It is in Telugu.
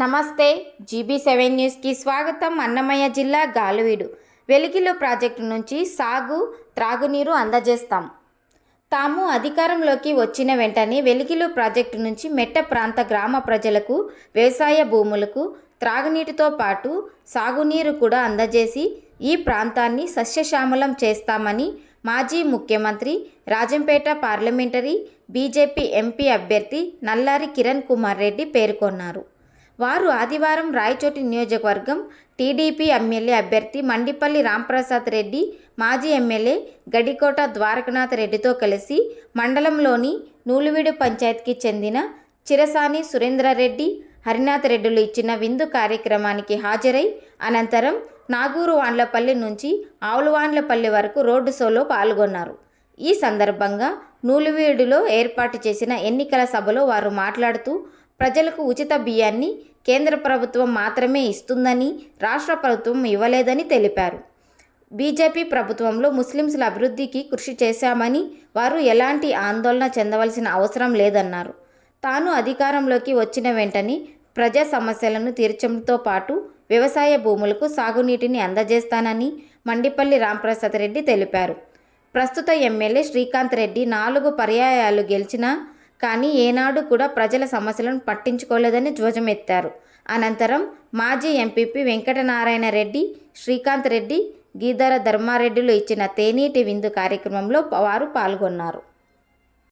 నమస్తే జీబీ సెవెన్ న్యూస్కి స్వాగతం అన్నమయ్య జిల్లా గాలువీడు. వెలిగిలో ప్రాజెక్టు నుంచి సాగు త్రాగునీరు అందజేస్తాం. తాము అధికారంలోకి వచ్చిన వెంటనే వెలిగిలో ప్రాజెక్టు నుంచి మెట్ట ప్రాంత గ్రామ ప్రజలకు వ్యవసాయ భూములకు త్రాగునీటితో పాటు సాగునీరు కూడా అందజేసి ఈ ప్రాంతాన్ని సస్యశ్యామలం చేస్తామని మాజీ ముఖ్యమంత్రి రాజంపేట పార్లమెంటరీ బీజేపీ ఎంపీ అభ్యర్థి నల్లారి కిరణ్ కుమార్ రెడ్డి పేర్కొన్నారు. వారు ఆదివారం రాయచోటి నియోజకవర్గం టీడీపీ ఎమ్మెల్యే అభ్యర్థి మండిపల్లి రాంప్రసాద్ రెడ్డి మాజీ ఎమ్మెల్యే గడికోట ద్వారకనాథ్ రెడ్డితో కలిసి మండలంలోని నూలువీడు పంచాయత్కి చెందిన చిరసాని సురేంద్రారెడ్డి హరినాథ్ రెడ్డిలు ఇచ్చిన విందు కార్యక్రమానికి హాజరై అనంతరం నాగూరు వాండ్లపల్లి నుంచి ఆవులవాండ్లపల్లి వరకు రోడ్డు షోలో పాల్గొన్నారు. ఈ సందర్భంగా నూలువీడులో ఏర్పాటు చేసిన ఎన్నికల సభలో వారు మాట్లాడుతూ ప్రజలకు ఉచిత బియ్యాన్ని కేంద్ర ప్రభుత్వం మాత్రమే ఇస్తుందని రాష్ట్ర ప్రభుత్వం ఇవ్వలేదని తెలిపారు. బీజేపీ ప్రభుత్వంలో ముస్లింస్ల అభివృద్ధికి కృషి చేశామని వారు ఎలాంటి ఆందోళన చెందవలసిన అవసరం లేదన్నారు. తాను అధికారంలోకి వచ్చిన వెంటనే ప్రజా సమస్యలను తీర్చడంతో పాటు వ్యవసాయ భూములకు సాగునీటిని అందజేస్తానని మండిపల్లి రాంప్రసాద్ రెడ్డి తెలిపారు. ప్రస్తుత ఎమ్మెల్యే శ్రీకాంత్ రెడ్డి నాలుగు పర్యాయాలు గెలిచినా కానీ ఏనాడు కూడా ప్రజల సమస్యలను పట్టించుకోలేదని ధ్వజమెత్తారు. అనంతరం మాజీ ఎంపీపీ వెంకటనారాయణ రెడ్డి శ్రీకాంత్ రెడ్డి గీదర ధర్మారెడ్డిలు ఇచ్చిన తేనీటి విందు కార్యక్రమంలో వారు పాల్గొన్నారు.